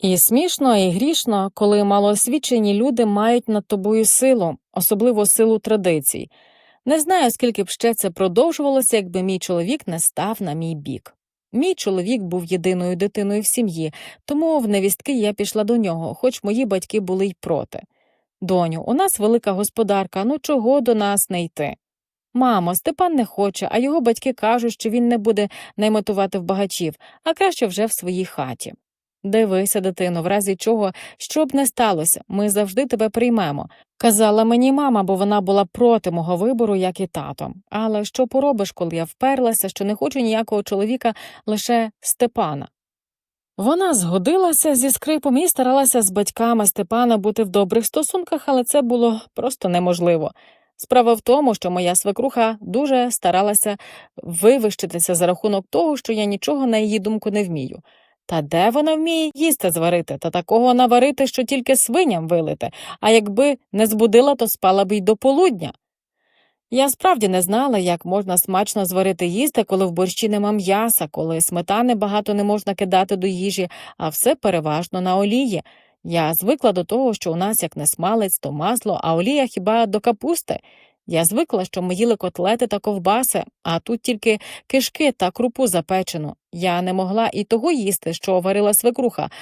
І смішно, і грішно, коли малоосвічені люди мають над тобою силу, особливо силу традицій. Не знаю, скільки б ще це продовжувалося, якби мій чоловік не став на мій бік. Мій чоловік був єдиною дитиною в сім'ї, тому в невістки я пішла до нього, хоч мої батьки були й проти. Доню, у нас велика господарка, ну чого до нас не йти? Мамо, Степан не хоче, а його батьки кажуть, що він не буде найматувати в багачів, а краще вже в своїй хаті. Дивися, дитино, в разі чого, що б не сталося, ми завжди тебе приймемо. Казала мені мама, бо вона була проти мого вибору, як і тато. Але що поробиш, коли я вперлася, що не хочу ніякого чоловіка, лише Степана. Вона згодилася зі скрипом і старалася з батьками Степана бути в добрих стосунках, але це було просто неможливо. Справа в тому, що моя свекруха дуже старалася вивищитися за рахунок того, що я нічого на її думку не вмію. Та де вона вміє їсти зварити, та такого наварити, що тільки свиням вилити, а якби не збудила, то спала б й до полудня. Я справді не знала, як можна смачно зварити їсти, коли в борщі нема м'яса, коли сметани багато не можна кидати до їжі, а все переважно на олії. Я звикла до того, що у нас як не смалець, то масло, а олія хіба до капусти. Я звикла, що ми їли котлети та ковбаси, а тут тільки кишки та крупу запечену. Я не могла і того їсти, що варила свекруха,